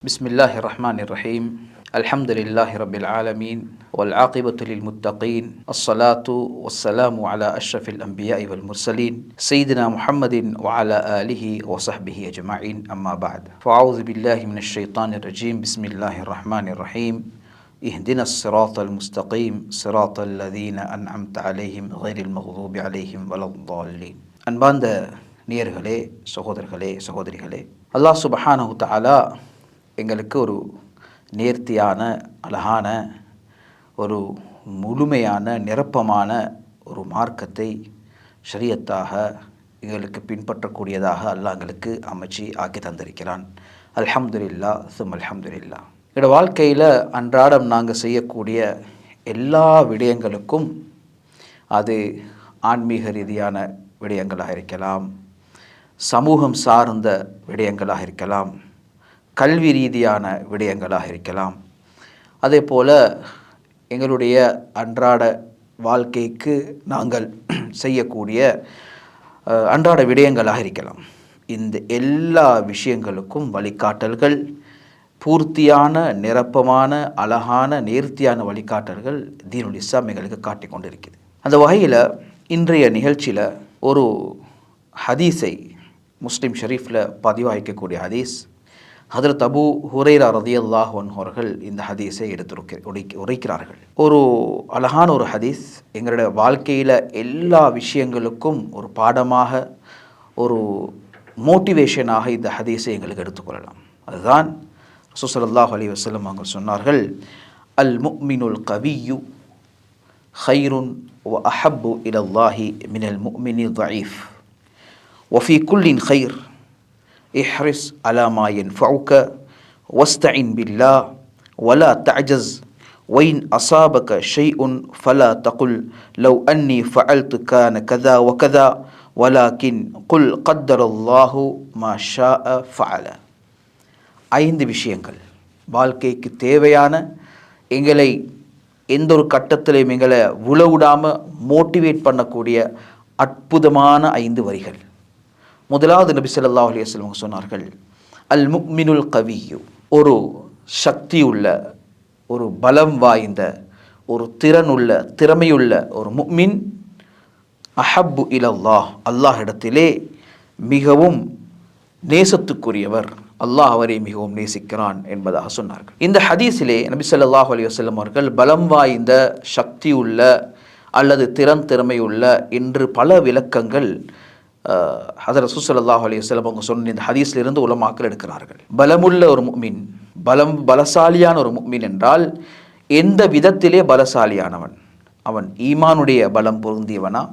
بسم الله الرحمن الرحيم الحمد لله رب العالمين والعاقبة للمتقين الصلاة والسلام على أشرف الأنبياء والمرسلين سيدنا محمد وعلى آله وصحبه أجمعين أما بعد فأعوذ بالله من الشيطان الرجيم بسم الله الرحمن الرحيم اهدنا الصراط المستقيم صراط الذين أنعمت عليهم غير المغضوب عليهم ولا الضالين அன்பார்ந்த நேயர்களே சகோதரர்களே சகோதரிகளே அல்லாஹ் சுபஹானஹு தஆலா எங்களுக்கு ஒரு நேர்த்தியான அழகான ஒரு முழுமையான நிரப்பமான ஒரு மார்க்கத்தை ஷரியத்தாக எங்களுக்கு பின்பற்றக்கூடியதாக அல்லாஹ் எங்களுக்கு அமைச்சு ஆக்கி தந்திருக்கிறான். அல்ஹம்துலில்லா சும் அல்ஹம்துலில்லா. என்னோடய வாழ்க்கையில் அன்றாடம் நாங்கள் செய்யக்கூடிய எல்லா விடயங்களுக்கும் அது ஆன்மீக ரீதியான விடயங்களாக இருக்கலாம் சமூகம் சார்ந்த விடயங்களாக இருக்கலாம் கல்வி ரீதியான விடயங்களாக இருக்கலாம். அதே போல் எங்களுடைய அன்றாட வாழ்க்கைக்கு நாங்கள் செய்யக்கூடிய அன்றாட விடயங்களாக இருக்கலாம். இந்த எல்லா விஷயங்களுக்கும் வழிகாட்டல்கள் பூர்த்தியான நிரப்பமான அழகான நேர்த்தியான வழிகாட்டல்கள் தீனுல் இஸ்லாம் எங்களுக்கு காட்டிக் கொண்டிருக்குது. அந்த வகையில் இன்றைய நிகழ்ச்சியில் ஒரு ஹதீஸை முஸ்லீம் ஷெரீஃபில் பதிவாகிக்கக்கூடிய ஹதீஸ் ஹதரத் அபு ஹுரைரா ரதி அல்லாஹ் அவர்கள் இந்த ஹதீஸை எடுத்துரைக்க உரை உரைக்கிறார்கள். ஒரு அழகான ஒரு ஹதீஸ். எங்களுடைய வாழ்க்கையில் எல்லா விஷயங்களுக்கும் ஒரு பாடமாக ஒரு மோட்டிவேஷனாக இந்த ஹதீஸை எங்களுக்கு எடுத்துக்கொள்ளலாம். அதுதான் சுசல்லாஹ் அலி வசலம் அவங்க சொன்னார்கள் அல் முக்மினுல் கவியு ஹைருன் ஒ அஹப்பு இலல்லாஹி மினல் முக்மினி தயீஃப். ஒஃபி குல்லின் ஹைர். இஹ்ரிஸ் அலாமாயின் ஃபவுக்க வஸ்தஇன் பில்லா வலா தஜஸ் ஒயின் அசாபக ஷெய் உன் ஃபலா தகுல் லவ் அன்னி ஃபஅல்து கான கதா வகதா வலாக்கின் குல் கத்தரல்லாஹு மா ஷா அ ஃபஅல. ஐந்து விஷயங்கள். வாழ்க்கைக்கு தேவையான எங்களை எந்த ஒரு கட்டத்திலையும் எங்களை உழவுடாமல் மோட்டிவேட் பண்ணக்கூடிய அற்புதமான ஐந்து வரிகள். முதலாவது நபி சொல்லா அலைஹி வஸல்லம் சொன்னார்கள் அல் முக்மினுல் கவியு ஒரு சக்தி உள்ள ஒரு பலம் வாய்ந்த ஒரு திறனுள்ள திறமையுள்ள ஒரு முக்மின் அஹப்பு இலல்லாஹ் அல்லாஹ் இடத்திலே மிகவும் நேசத்துக்குரியவர். அல்லாஹ் அவரை மிகவும் நேசிக்கிறான் என்பதாக சொன்னார்கள். இந்த ஹதீஸிலே நபி சொல்லாஹ் அலி வசல்லம் அவர்கள் பலம் வாய்ந்த சக்தி உள்ள அல்லது திறன் திறமையுள்ள என்று பல விளக்கங்கள் ஹதர் சுசல்லாஹ் அலி வஸல்லம் அவங்க சொன்ன இந்த ஹதீஸ்லிருந்து உலமாக்கல் எடுக்கிறார்கள். பலமுள்ள ஒரு முக்மின் பலம் பலசாலியான ஒரு முக்மின் என்றால் எந்த விதத்திலே பலசாலியானவன்? அவன் ஈமானுடைய பலம் பொருந்தியவனா?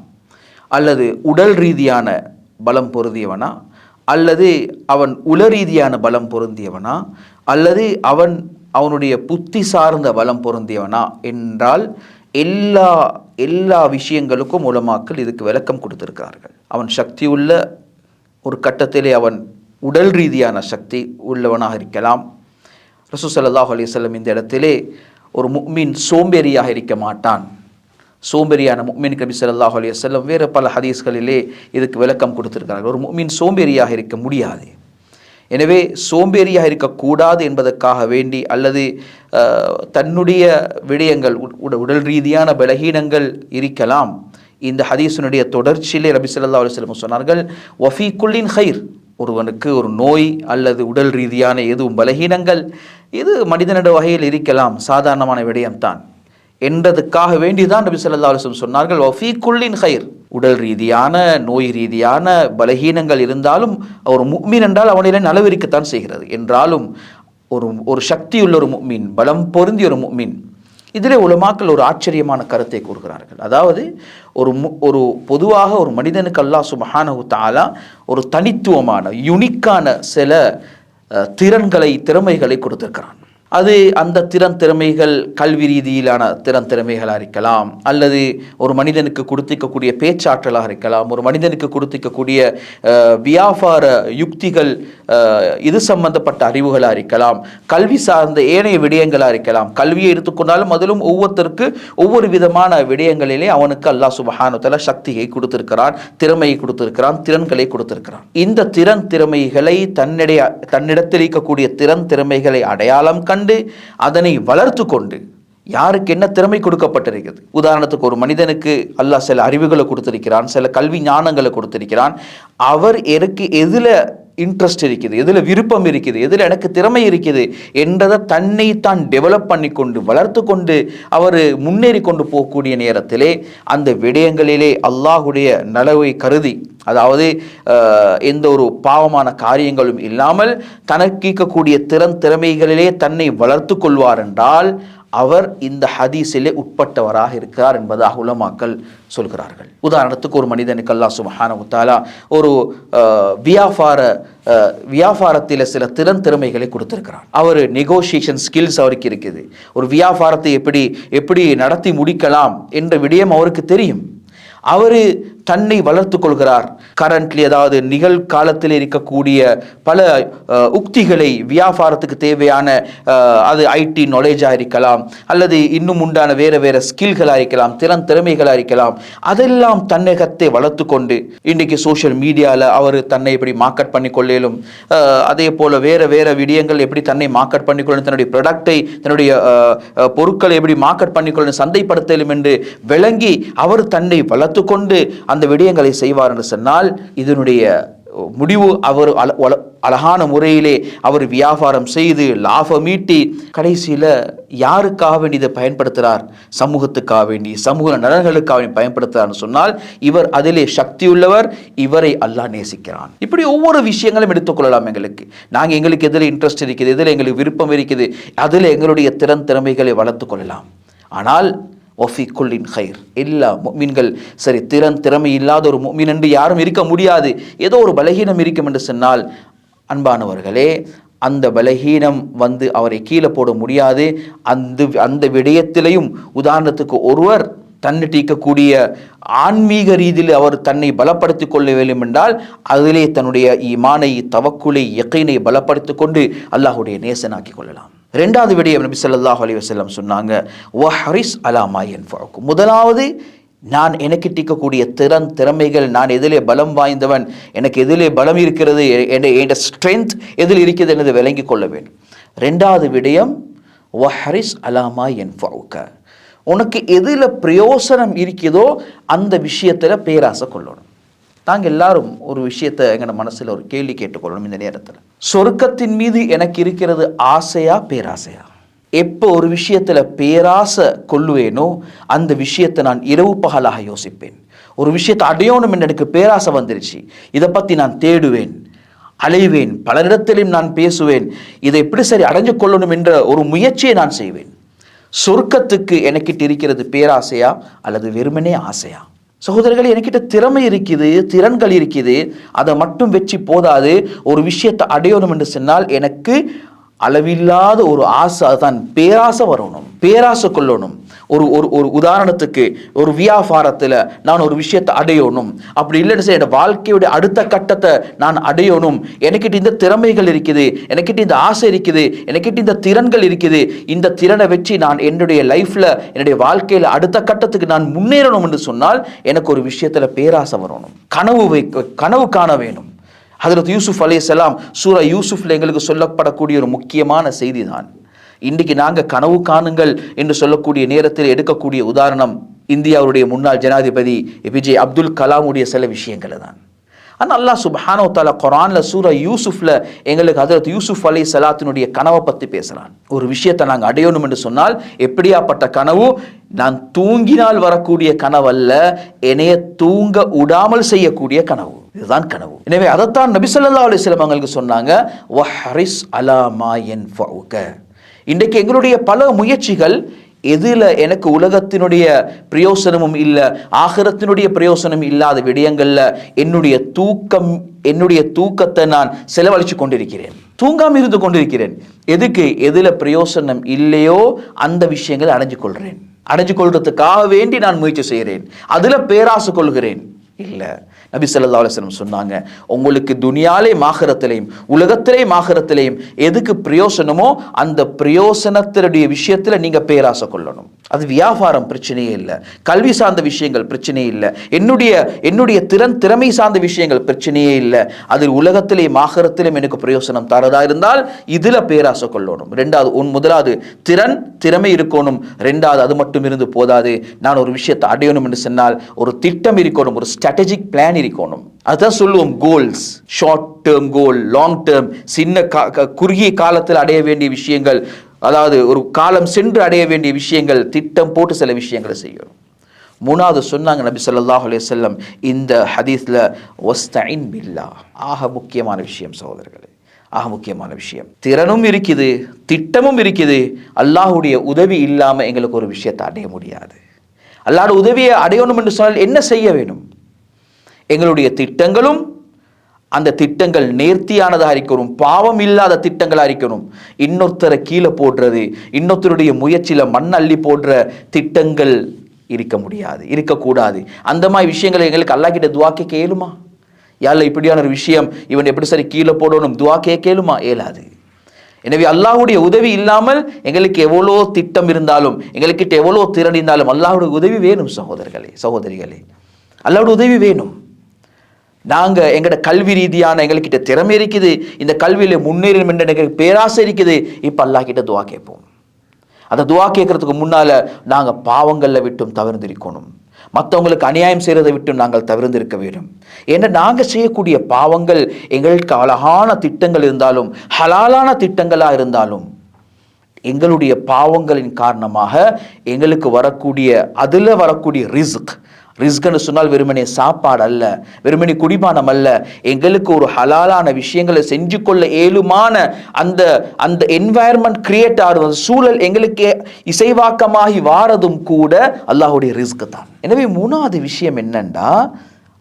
அல்லது உடல் ரீதியான பலம் பொருந்தியவனா? அல்லது அவன் உல ரீதியான பலம் பொருந்தியவனா? அல்லது அவன் அவனுடைய புத்தி சார்ந்த பலம் பொருந்தியவனா? என்றால் எல்லா எல்லா விஷயங்களுக்கும் உலமாக்கள் இதுக்கு விளக்கம் கொடுத்திருக்கிறார்கள். அவன் சக்தி உள்ள ஒரு கட்டத்திலே அவன் உடல் ரீதியான சக்தி உள்ளவனாக இருக்கலாம். ரசூசல்லாஹ் அலிசல்லம் இந்த இடத்திலே ஒரு முக்மின் சோம்பேறியாக இருக்க மாட்டான். சோம்பேறியான முக்மின் கபி சல்லாஹ் அலைஹி வேறு பல ஹதீஸ்களிலே இதுக்கு விளக்கம் கொடுத்துருக்கிறார்கள். ஒரு முக்மின் சோம்பேறியாக இருக்க முடியாது. எனவே சோம்பேறியாக இருக்கக்கூடாது என்பதற்காக வேண்டி அல்லது தன்னுடைய விடயங்கள் உட- உடல் ரீதியான பலகீனங்கள் இருக்கலாம். இந்த ஹதீஸினுடைய தொடர்ச்சியிலே ரபி ஸல்லல்லாஹு அலைஹி சொன்னார்கள் வஃபி குல்லின் ஹைர் ஒருவனுக்கு ஒரு நோய் அல்லது உடல் ரீதியான எதுவும் பலகீனங்கள் இது மனிதனிட வகையில் இருக்கலாம் சாதாரணமான விடயம்தான். என்றதுக்காக வேண்டிதான் நபி சொல்லா அலுவலம் சொன்னார்கள். வஃபி குல்லின் ஹைர் உடல் ரீதியான நோய் ரீதியான பலகீனங்கள் இருந்தாலும் ஒரு முக்மீன் என்றால் அவனிலே நலவிருக்கத்தான் செய்கிறது. என்றாலும் ஒரு ஒரு சக்தியுள்ள ஒரு முக்மீன் பலம் பொருந்திய ஒரு முக்மீன் இதிலே உலமாக்கள் ஒரு ஆச்சரியமான கருத்தை கூறுகிறார்கள். அதாவது ஒரு மு ஒரு பொதுவாக ஒரு மனிதனுக்கு அல்லா சுப்ஹானஹு தாலா ஒரு தனித்துவமான யுனிக்கான சில திறன்களை திறமைகளை கொடுத்திருக்கிறான். அது அந்த திறன் திறமைகள் கல்வி ரீதியிலான திறன் திறமைகளாக இருக்கலாம். அல்லது ஒரு மனிதனுக்கு கொடுத்திக்கக்கூடிய பேச்சாற்றலாக இருக்கலாம். ஒரு மனிதனுக்கு கொடுத்திக்கக்கூடிய வியாபார யுக்திகள் இது சம்பந்தப்பட்ட அறிவுகளாக இருக்கலாம். கல்வி சார்ந்த ஏனைய விடயங்களாக இருக்கலாம். கல்வியை எடுத்துக்கொண்டாலும் அதிலும் ஒவ்வொருத்தருக்கு ஒவ்வொரு விதமான விடயங்களிலே அவனுக்கு அல்லாஹ் சுபஹானுத்தல சக்தியை கொடுத்திருக்கிறான் திறமையை கொடுத்திருக்கிறான் திறன்களை கொடுத்திருக்கிறான். இந்த திறன் திறமைகளை தன்னிடைய தன்னிடத்தில் இருக்கக்கூடிய திறன் திறமைகளை அடையாளம் கண் கண்டு அதனை வளர்த்து கொண்டு யாருக்கு என்ன திறமை கொடுக்கப்பட்டிருக்கிறது? உதாரணத்துக்கு ஒரு மனிதனுக்கு அல்லாஹ் சில அறிவுகளை கொடுத்திருக்கிறான் சில கல்வி ஞானங்களை கொடுத்திருக்கிறான். அவர் எனக்கு எதில் இன்ட்ரெஸ்ட் இருக்குது எதில் விருப்பம் இருக்குது எதில் எனக்கு திறமை இருக்குது என்றதை தன்னை தான் டெவலப் பண்ணி கொண்டு வளர்த்து கொண்டு அவர் முன்னேறி கொண்டு போகக்கூடிய நேரத்திலே அந்த விடயங்களிலே அல்லாஹுடைய நலவை கருதி அதாவது எந்த ஒரு பாவமான காரியங்களும் இல்லாமல் தனக்கு இருக்கக்கூடிய திறன் திறமைகளிலே தன்னை வளர்த்து கொள்வார் என்றால் அவர் இந்த ஹதீஸிலே உட்பட்டவராக இருக்கிறார் என்பதாக உலமாக்கல் சொல்கிறார்கள். உதாரணத்துக்கு ஒரு மனிதனுக்கு அல்லா சுப்ஹானஹு முத்தாலா ஒரு வியாபார வியாபாரத்தில் சில திறன் திறமைகளை கொடுத்திருக்கிறார் அவர் நெகோசியேஷன் ஸ்கில்ஸ் அவருக்கு இருக்குது. ஒரு வியாபாரத்தை எப்படி எப்படி நடத்தி முடிக்கலாம் என்ற விடயம் அவருக்கு தெரியும். அவர் தன்னை வளர்த்து கொள்கிறார். கரண்ட்லி அதாவது நிகழ்காலத்தில் இருக்கக்கூடிய பல உக்திகளை வியாபாரத்துக்கு தேவையான அது ஐடி நாலேஜாக இருக்கலாம் அல்லது இன்னும் உண்டான வேறு வேறு ஸ்கில்களாக இருக்கலாம் திறன் திறமைகளாக இருக்கலாம் அதெல்லாம் தன்னகத்தை வளர்த்து கொண்டு இன்றைக்கு சோஷியல் மீடியாவில் அவர் தன்னை எப்படி மார்க்கெட் பண்ணி கொள்ளலும் அதே போல் வேறு வேறு விடயங்கள் எப்படி தன்னை மார்க்கெட் பண்ணிக்கொள்ளும் தன்னுடைய ப்ராடக்டை தன்னுடைய பொருட்களை எப்படி மார்க்கெட் பண்ணிக்கொள்ளும் சந்தைப்படுத்தலும் என்று விளங்கி அவர் தன்னை வளர்த்து கொண்டு அந்த விடயங்களை செய்வார் என்று சொன்னால் இதனுடைய முடிவு அவர் அழகான முறையிலே அவர் வியாபாரம் செய்து லாபம் ஈட்டி கடைசியில் யாருக்காக வேண்டி இதை பயன்படுத்துகிறார் சமூகத்துக்காக வேண்டி சமூக நலன்களுக்காக வேண்டி பயன்படுத்துகிறார்னு சொன்னால் இவர் அதிலே சக்தி உள்ளவர் இவரை அல்லாஹ் நேசிக்கிறான். இப்படி ஒவ்வொரு விஷயங்களும் எடுத்துக்கொள்ளலாம் எங்களுக்கு. நாங்கள் எங்களுக்கு எதில் இன்ட்ரெஸ்ட் இருக்குது எதில் எங்களுக்கு விருப்பம் இருக்குது அதில் எங்களுடைய திறன் திறமைகளை வளர்த்து கொள்ளலாம். ஆனால் ஒஃபி குல்லின் ஹைர் எல்லா மீன்கள் சரி திறன் திறமை இல்லாத ஒரு மீன் என்று யாரும் இருக்க முடியாது. ஏதோ ஒரு பலகீனம் இருக்கும் என்று சொன்னால் அன்பானவர்களே அந்த பலகீனம் வந்து அவரை கீழே போட முடியாது. அந்த அந்த விடயத்திலையும் உதாரணத்துக்கு ஒருவர் தன்னிட்டீர்க்கக்கூடிய ஆன்மீக ரீதியில் அவர் தன்னை பலப்படுத்திக் கொள்ள வேண்டும் என்றால் அதிலே தன்னுடைய இமானை தவக்குலை இயக்கையினை பலப்படுத்திக் கொண்டு அல்லாஹுடைய நேசனாக்கி கொள்ளலாம். ரெண்டாவது விடயம் நபி சொல்லாஹ் அலி வசல்லம் சொன்னாங்க வஹரிஸ் அலாமா யன்ஃபஉக்கும் முதலாவது நான் எனக்கு டிக்கக்கூடிய திறன் திறமைகள் நான் எதிலே பலம் வாய்ந்தவன் எனக்கு எதிலே பலம் இருக்கிறது என் ஸ்ட்ரென்த் எதில் இருக்கிறது என்பதை விளங்கி கொள்ள வேண்டும். ரெண்டாவது விடயம் வஹரிஸ் அலாமா யன்ஃபஉக்க உனக்கு எதில் பிரயோசனம் இருக்குதோ அந்த விஷயத்தில் பேராசை கொள்ளணும். நாங்கள் எல்லாரும் ஒரு விஷயத்தை எங்களோட மனசில் ஒரு கேள்வி கேட்டுக்கொள்ளணும் இந்த நேரத்தில். சொர்க்கத்தின் மீது எனக்கு இருக்கிறது ஆசையா பேராசையா? எப்போ ஒரு விஷயத்தில் பேராசை கொள்ளுவேனோ அந்த விஷயத்தை நான் இரவு பகலாக யோசிப்பேன். ஒரு விஷயத்தை அடையணும் என்று எனக்கு பேராசை வந்துருச்சு இதை பற்றி நான் தேடுவேன் அலைவேன் பலரிடத்திலும் நான் பேசுவேன் இதை எப்படி சரி அடைஞ்சு கொள்ளணும் என்ற ஒரு முயற்சியை நான் செய்வேன். சொர்க்கத்துக்கு எனக்கிட்டு இருக்கிறது பேராசையா அல்லது வெறுமனே ஆசையா? சகோதரர்கள் என்கிட்ட திறமை இருக்குது திறன்கள் இருக்குது. அதை மட்டும் வெற்றி போதாது. ஒரு விஷயத்தை அடையணும் என்று சொன்னால் எனக்கு அளவில்லாத ஒரு ஆசை அதுதான் பேராசை வரணும் பேராசை கொள்ளணும். ஒரு ஒரு ஒரு உதாரணத்துக்கு ஒரு வியாபாரத்தில் நான் ஒரு விஷயத்தை அடையணும். அப்படி இல்லைன்னு சார் என் வாழ்க்கையுடைய அடுத்த கட்டத்தை நான் அடையணும். எனக்கிட்ட இந்த திறமைகள் இருக்குது எனக்கிட்ட இந்த ஆசை இருக்குது எனக்கிட்ட இந்த திறன்கள் இருக்குது. இந்த திறனை வச்சு நான் என்னுடைய லைஃப்பில் என்னுடைய வாழ்க்கையில் அடுத்த கட்டத்துக்கு நான் முன்னேறணும் என்று சொன்னால் எனக்கு ஒரு விஷயத்தில் பேராசை வரணும். கனவு வைக்க கனவு காண வேணும். ஹதரத் யூசுப் சலாம் சூரா யூசுஃப்ல எங்களுக்கு சொல்லப்படக்கூடிய ஒரு முக்கியமான செய்தி தான் இன்றைக்கு நாங்கள் கனவு காணுங்கள் என்று சொல்லக்கூடிய நேரத்தில் எடுக்கக்கூடிய உதாரணம் இந்தியாவுடைய முன்னாள் ஜனாதிபதி ஏபிஜே அப்துல் கலாமுடைய சில விஷயங்களை தான் ஆனால் அல்லாஹ் சுபஹானோ தாலா குரான்ல சூரா யூசுஃப்ல எங்களுக்கு ஹதரத் யூசுஃப் அலி சலாத்தினுடைய கனவை பற்றி பேசுகிறான் ஒரு விஷயத்தை நாங்கள் அடையணும் என்று சொன்னால் எப்படியாப்பட்ட கனவு? நான் தூங்கினால் வரக்கூடிய கனவல்ல என்னைய தூங்க விடாமல் செய்யக்கூடிய கனவு. இதுதான் கனவு. எனவே அதைத்தான் நபிசல்லா ஸல்லல்லாஹு அலைஹி அவங்களுக்கு சொன்னாங்க வஹரிஸ் அலா மா இன்றைக்கு எங்களுடைய பல முயற்சிகள் எதில் எனக்கு உலகத்தினுடைய பிரயோசனமும் இல்லை ஆகரத்தினுடைய பிரயோசனம் இல்லாத விடயங்களில் என்னுடைய தூக்கம் என்னுடைய தூக்கத்தை நான் செலவழித்து கொண்டிருக்கிறேன். தூங்காம இருந்து கொண்டிருக்கிறேன். எதுக்கு? எதில் பிரயோசனம் இல்லையோ அந்த விஷயங்களை அடைஞ்சு கொள்கிறேன் அடைஞ்சு கொள்றதுக்காக வேண்டி நான் முயற்சி செய்கிறேன் அதில் பேராசை கொள்கிறேன். இல்லை. நபி சொல்லா அலுவலம் சொன்னாங்க உங்களுக்கு துனியாலே மாகரத்திலையும் உலகத்திலே மாகரத்திலையும் எதுக்கு பிரயோசனமோ அந்த பிரயோசனத்தினுடைய விஷயத்தில் நீங்கள் பேராசை கொள்ளணும். அது வியாபாரம் பிரச்சனையே இல்லை. கல்வி சார்ந்த விஷயங்கள் பிரச்சனையே இல்லை. என்னுடைய என்னுடைய திறன் திறமை சார்ந்த விஷயங்கள் பிரச்சனையே இல்லை. அதில் உலகத்திலேயும் ஆகரத்திலும் எனக்கு பிரயோசனம் தரதா இருந்தால் இதில் பேராசை கொள்ளணும். ரெண்டாவது உன் முதலாவது திறன் திறமை இருக்கணும். ரெண்டாவது அது மட்டும் இருந்து போதாது. நான் ஒரு விஷயத்தை அடையணும் என்று சொன்னால் ஒரு திட்டம் இருக்கணும் ஒரு ஸ்ட்ராட்டஜிக் பிளான் இருக்கணும். அதுதான் சொல்லுவோம் goals short term goal long term சின்ன கா- க- குறுகிய காலத்தில் அடைய வேண்டிய விஷயங்கள். அதாவது ஒரு காலம் சென்று அடைய வேண்டிய விஷயங்கள் திட்டம் போட்டு சில விஷயங்களை செய்யணும். மூணாவது சொன்னாங்க நபி சொல்லாஹ் அலைஹி செல்லம் இந்த ஹதீஸ்ல ஒஸ்தைன் பில்லா ஆக முக்கியமான விஷயம் சகோதரர்களே ஆக முக்கியமான விஷயம். திறனும் இருக்குது திட்டமும் இருக்குது. அல்லாஹ்வுடைய உதவி இல்லாமல் எங்களுக்கு ஒரு விஷயத்தை அடைய முடியாது. அல்லாட உதவியை அடையணும் என்று சொன்னால் என்ன செய்ய வேணும்? எங்களுடைய திட்டங்களும் அந்த திட்டங்கள் நேர்த்தியானதாக இருக்கணும் பாவம் இல்லாத திட்டங்களாக இருக்கணும். இன்னொருத்தரை கீழே போடுறது இன்னொருத்தருடைய முயற்சியில் மண் அள்ளி போடுற திட்டங்கள் இருக்க முடியாது இருக்கக்கூடாது. அந்த மாதிரி விஷயங்களை எங்களுக்கு அல்லா கிட்ட துவா கேட்க இயலுமா? இப்படியான ஒரு விஷயம் இவன் எப்படி சரி கீழே போடணும்? துவா கேளுமா ஏலாது இயலாது. எனவே அல்லாஹ்வுடைய உதவி இல்லாமல் எங்களுக்கு எவ்வளோ திட்டம் இருந்தாலும் எங்களுக்கிட்ட எவ்வளோ திறன் இருந்தாலும் அல்லாஹுடைய உதவி வேணும் சகோதரர்களே சகோதரிகளே. அல்லாவுடைய உதவி வேணும். நாங்கள் எங்களோட கல்வி ரீதியான எங்கள்கிட்ட திறமை இருக்குது. இந்த கல்வியில் முன்னேறணும் என்ற எங்களுக்கு பேராசை இருக்குது. இப்போ அல்லாஹ் கிட்ட துவா கேட்போம். அந்த துவா கேட்கறதுக்கு முன்னால் நாங்கள் பாவங்களில் விட்டும் தவிர்ந்திருக்கணும். மற்றவங்களுக்கு அநியாயம் செய்கிறதை விட்டும் நாங்கள் தவிர்ந்திருக்க வேண்டும். ஏன்னா நாங்கள் செய்யக்கூடிய பாவங்கள் எங்களுக்கு அழகான திட்டங்கள் இருந்தாலும் ஹலாலான திட்டங்களாக இருந்தாலும் எங்களுடைய பாவங்களின் காரணமாக எங்களுக்கு வரக்கூடிய அதில் வரக்கூடிய ரிஸ்க் ரிஸ்க்னு சொன்னால் வெறுமனே சாப்பாடு அல்ல வெறுமனே குடிபானம் அல்ல. எங்களுக்கு ஒரு ஹலாலான விஷயங்களை செஞ்சு கொள்ள ஏழுமான அந்த அந்த என்வாயர்மெண்ட் கிரியேட் ஆகுது சூழல் எங்களுக்கு இசைவாக்கமாகி வாரதும் கூட அல்லாஹுடைய ரிஸ்க் தான். எனவே மூணாவது விஷயம் என்னன்னா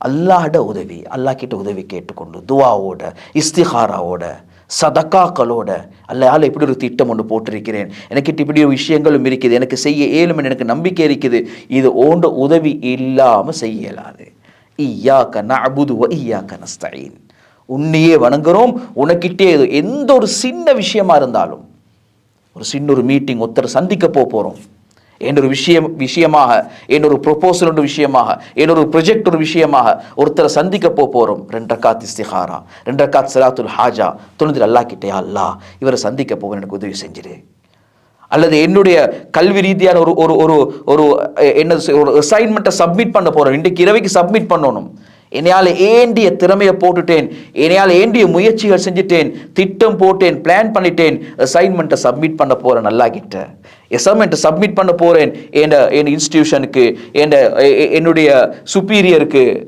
அல்லாஹ்ட உதவி அல்லாஹ் கிட்ட உதவி கேட்டுக்கொண்டு துவாவோட இஸ்திஹாராவோட சதக்காக்களோட. அல்லால் இப்படி ஒரு திட்டம் ஒன்று போட்டிருக்கிறேன். எனக்கிட்ட இப்படி ஒரு விஷயங்களும் இருக்குது. எனக்கு செய்ய இயலும் எனக்கு நம்பிக்கை இருக்குது. இது ஓண்ட உதவி இல்லாமல் செய்ய இயலாது ஈயாக்க நஅபுது வ ஈயாக்க நஸ்தஈன் உன்னையே வணங்குறோம். உனக்கிட்டே எந்த ஒரு சின்ன விஷயமா இருந்தாலும் ஒரு சின்ன ஒரு மீட்டிங் ஒருத்தர் சந்திக்க போக போகிறோம் என்னொரு விஷயம் விஷயமாக என்னொரு ப்ரொப்போசல் ஒரு விஷயமாக என்னொரு ப்ரொஜெக்ட் ஒரு விஷயமாக ஒருத்தரை சந்திக்க போக போகிறோம் ரெண்டு காத் இஸ்திஹாரா ரெண்டு காத் சலாத்துல் ஹாஜா தொழுது அல்லா கிட்டே அல்லா இவரை சந்திக்க போக எனக்கு உதவி செஞ்சிரு. அல்லது என்னுடைய கல்வி ரீதியான ஒரு ஒரு ஒரு ஒரு என்ன ஒரு அசைன்மெண்ட்டை சப்மிட் பண்ண போகிறோம் இன்றைக்கு இரவைக்கு சப்மிட் பண்ணணும். என்னையால் ஏண்டிய திறமையை போட்டுட்டேன். என்னையால் ஏண்டிய முயற்சிகள் செஞ்சுட்டேன். திட்டம் போட்டேன் பிளான் பண்ணிட்டேன். அசைன்மெண்ட்டை சப்மிட் பண்ண போகிறேன் நல்லா கிட்ட அசைன்மெண்ட்டை சப்மிட் பண்ண போகிறேன் என் என் இன்ஸ்டியூஷனுக்கு என் என்னுடைய சுப்பீரியருக்கு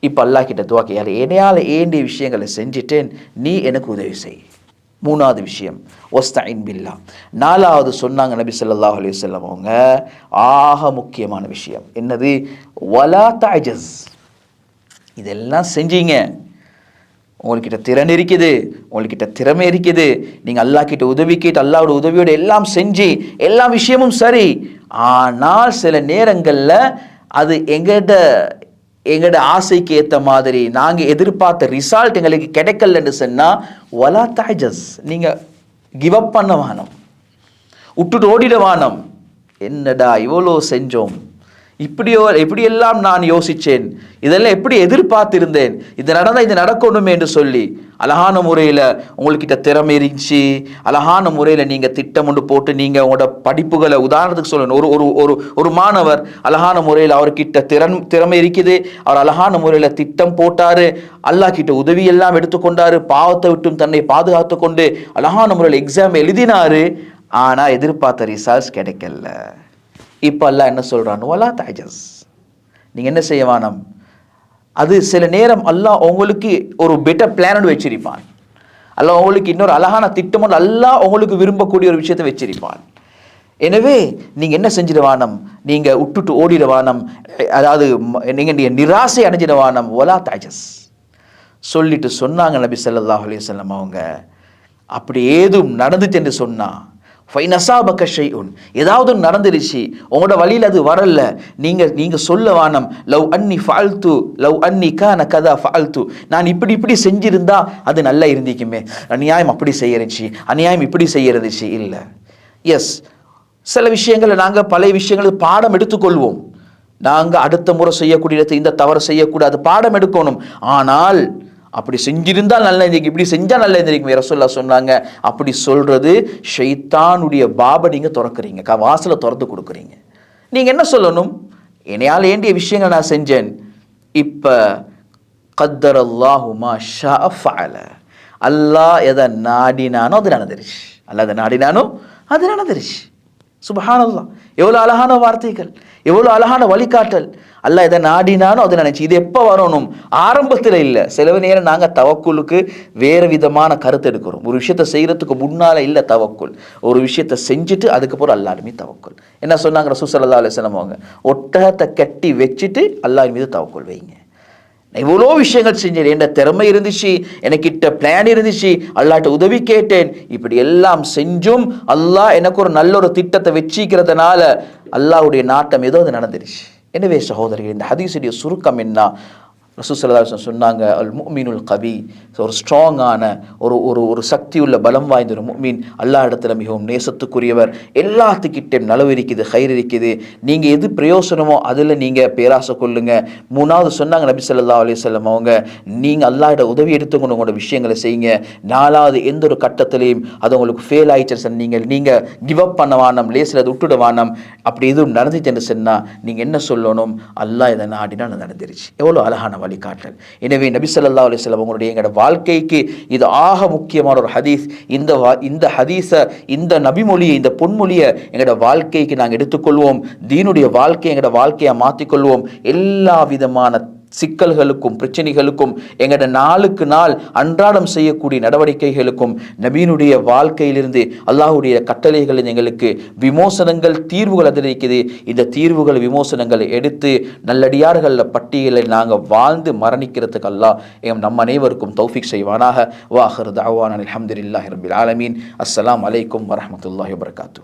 இப்போ அல்லாஹ் கிட்ட துவா கேள். என்னையால் ஏண்டிய விஷயங்களை செஞ்சிட்டேன். நீ எனக்கு உதவி செய். மூணாவது விஷயம். ஒஸ்தஇன் பில்லா. நாலாவது சொன்னாங்க நபி சொல்லா அலி வஸல்லம் அவங்க. ஆக முக்கியமான விஷயம். என்னது? வலா தாஜஸ் இதெல்லாம் செஞ்சீங்க. உங்கள்கிட்ட திறன் இருக்குது. உங்கள்கிட்ட திறமை இருக்குது. நீங்கள் அல்லாஹ் கிட்ட உதவி கேட்டு அல்லாவோட உதவியோட எல்லாம் செஞ்சு எல்லா விஷயமும் சரி. ஆனால் சில நேரங்களில் அது எங்கட எங்கட ஆசைக்கு ஏற்ற மாதிரி நாங்கள் எதிர்பார்த்த ரிசல்ட் எங்களுக்கு கிடைக்கலன்னு சொன்னால் வலா தாஜஸ். நீங்கள் கிவ் அப் பண்ண வானம். விட்டுட்டு ஓடிட வானம். என்னடா இவ்வளோ செஞ்சோம்? இப்படியோ இப்படியெல்லாம் நான் யோசித்தேன் இதெல்லாம் எப்படி எதிர்பார்த்திருந்தேன்? இது நடந்தால் இது நடக்கணுமே என்று சொல்லி அழகான முறையில் உங்கள்கிட்ட திறமை இருந்துச்சு அழகான முறையில் நீங்கள் திட்டம் ஒன்று போட்டு நீங்கள் உங்களோட படிப்புகளை உதாரணத்துக்கு சொல்லணும் ஒரு ஒரு ஒரு ஒரு மாணவர் அழகான முறையில் அவர்கிட்ட திறன் திறமை இருக்குது அவர் அழகான முறையில் திட்டம் போட்டார். அல்லாஹ் கிட்ட உதவி எல்லாம் எடுத்துக்கொண்டார். பாவத்தை விட்டும் தன்னை பாதுகாத்து கொண்டு அழகான முறையில் எக்ஸாம் எழுதினாரு. ஆனால் எதிர்பார்த்த ரிசல்ட்ஸ் கிடைக்கல. இப்போ அல்லாஹ் என்ன சொல்கிறான் வலா தாஜஸ் நீங்கள் என்ன செய்ய வேணாம். அது சில நேரம் அல்லாஹ் உங்களுக்கு ஒரு பெட்டர் பிளானட் வச்சிருப்பான். அல்லாஹ் உங்களுக்கு இன்னொரு அழகான திட்டமும் ஒன்று உங்களுக்கு விரும்பக்கூடிய ஒரு விஷயத்தை வச்சிருப்பான். எனவே நீங்கள் என்ன செஞ்சிடவானம் நீங்கள் விட்டுட்டு ஓடிடவானம் அதாவது நீங்கள் நிராசை அடைஞ்சிட வானம் ஒலா தாஜஸ் சொல்லிட்டு சொன்னாங்க நபி சல்லாஹ் அலைஹி அவங்க. அப்படி ஏதும் நடந்துச்சு என்று சொன்னால் ஃபைனசாபக்க உன் ஏதாவது ஒன்று நடந்துருச்சு. உங்களோட வழியில் அது வரல. நீங்கள் நீங்கள் சொல்ல வானம் லவ் அன்னி ஃபால்த்து லவ் அன்னி கான கதா ஃபால்த்து நான் இப்படி இப்படி செஞ்சிருந்தா அது நல்லா இருந்திக்குமே. அநியாயம் அப்படி செய்யறச்சு. அநியாயம் இப்படி செய்யறதுச்சு. இல்லை. எஸ் சில விஷயங்களை நாங்கள் பழைய விஷயங்களை பாடம் எடுத்துக்கொள்வோம். நாங்கள் அடுத்த முறை செய்யக்கூடிய இடத்துல இந்த தவறு செய்யக்கூடாது. பாடம் எடுக்கணும். ஆனால் அப்படி செஞ்சிருந்தால் நல்லா இருந்திருக்கு இப்படி செஞ்சால் நல்ல இருந்திருக்கு ரசோல்லா சொன்னாங்க. அப்படி சொல்றது ஷைத்தானுடைய பாபை நீங்கள் திறக்கிறீங்க க வாசலை திறந்து கொடுக்குறீங்க. நீங்கள் என்ன சொல்லணும்? என்னையால் ஏண்டிய விஷயங்கள் நான் செஞ்சேன். இப்போ கத்தர் அல்லாஹுமா ஷா அல்லாஹ் எதை நாடினானோ அது நடந்துருச்சு. அல்லாஹ் எதை நாடினானோ அது நடந்துருச்சு. சுபஹானல்லா எவ்வளோ அழகான வார்த்தைகள் எவ்வளோ அழகான வழிகாட்டல். அல்ல இதை நாடினானோ அதை நினைச்சு இது எப்போ வரணும்? ஆரம்பத்தில் இல்லை. சில நேரம் நாங்கள் தவக்குலுக்கு வேறு விதமான கருத்து எடுக்கிறோம். ஒரு விஷயத்தை செய்கிறதுக்கு முன்னால் இல்லை தவக்குள் ஒரு விஷயத்தை செஞ்சுட்டு அதுக்கப்புறம் அல்லாருமே தவக்குள் என்ன சொன்னாங்க ரசூ சல்லா அலிஸ்லாம் அவங்க? ஒட்டகத்தை கட்டி வச்சுட்டு அல்லாஹ் மீது தவக்குள் வைங்க. இவ்வளோ விஷயங்கள் செஞ்சேன். என் திறமை இருந்துச்சு. எனக்கிட்ட பிளான் இருந்துச்சு. அல்லாட்ட உதவி கேட்டேன். இப்படி எல்லாம் செஞ்சும் அல்லாஹ் எனக்கு ஒரு நல்ல ஒரு திட்டத்தை வச்சிக்கிறதுனால அல்லாவுடைய நாட்டம் ஏதோ அது நடந்துருச்சு. எனவே சகோதரர்கள் இந்த ஹதீசுடைய சுருக்கம் என்ன? ரசூசல்லாசன் சொன்னாங்க அல் முக்மீனுல் கபி ஒரு ஸ்ட்ராங்கான ஒரு ஒரு ஒரு சக்தி உள்ள பலம் வாய்ந்த ஒரு முக்மீன் அல்லா இடத்துல மிகவும் நேசத்துக்குரியவர். எல்லாத்துக்கிட்டே நலவு இருக்குது கயிறு இருக்குது. நீங்கள் எது பிரயோசனமோ அதில் நீங்கள் பேராசை கொள்ளுங்க. மூணாவது சொன்னாங்க நபி சொல்லா அலைஹி அவங்க நீங்கள் அல்லாட உதவி எடுத்துக்கொண்டு உங்களோட விஷயங்களை செய்யுங்க. நாலாவது எந்த ஒரு கட்டத்திலையும் அது உங்களுக்கு ஃபெயில் ஆயிடுச்சு நீங்கள் நீங்கள் கிவ் அப் பண்ண வானம் லேசில் அதை விட்டுட வானம் அப்படி எதுவும் நடந்துச்சுன்னு சொன்னால் நீங்கள் என்ன சொல்லணும்? அல்லாஹ் இதை நாடினா நடந்துருச்சு. எவ்வளோ அழகான வழிகாட்டல். எனவே நபி சொல்லா அலிஸ்லாம் உங்களுடைய எங்களோட வாழ்க்கைக்கு இது ஆக முக்கியமான ஒரு ஹதீஸ். இந்த வா இந்த ஹதீஸை இந்த நபிமொழியை இந்த பொன்மொழியை எங்களோட வாழ்க்கைக்கு நாங்கள் எடுத்துக்கொள்வோம். தீனுடைய வாழ்க்கையை எங்களோட வாழ்க்கையை மாற்றிக்கொள்வோம் எல்லா விதமான சிக்கல்களுக்கும் பிரச்சனைகளுக்கும் எங்களோட நாளுக்கு நாள் அன்றாடம் செய்யக்கூடிய நடவடிக்கைகளுக்கும் நபீனுடைய வாழ்க்கையிலிருந்து அல்லாஹுடைய கட்டளைகளில் எங்களுக்கு விமோசனங்கள் தீர்வுகள் அதில் இருக்குது இந்த தீர்வுகள் விமோசனங்களை எடுத்து நல்லடியார்கள் பட்டியலில் நாங்கள் வாழ்ந்து மரணிக்கிறதுக்கு அல்லாஹ் எம் நம் அனைவருக்கும் தௌஃபிக் செய்வானாக. வாஹர் தாவான் அலமதுல்லாஹி ரபில் ஆலமீன். அஸ்லாம் அலைக்கும் வரமத்துல்லாஹி வபர்காத்து.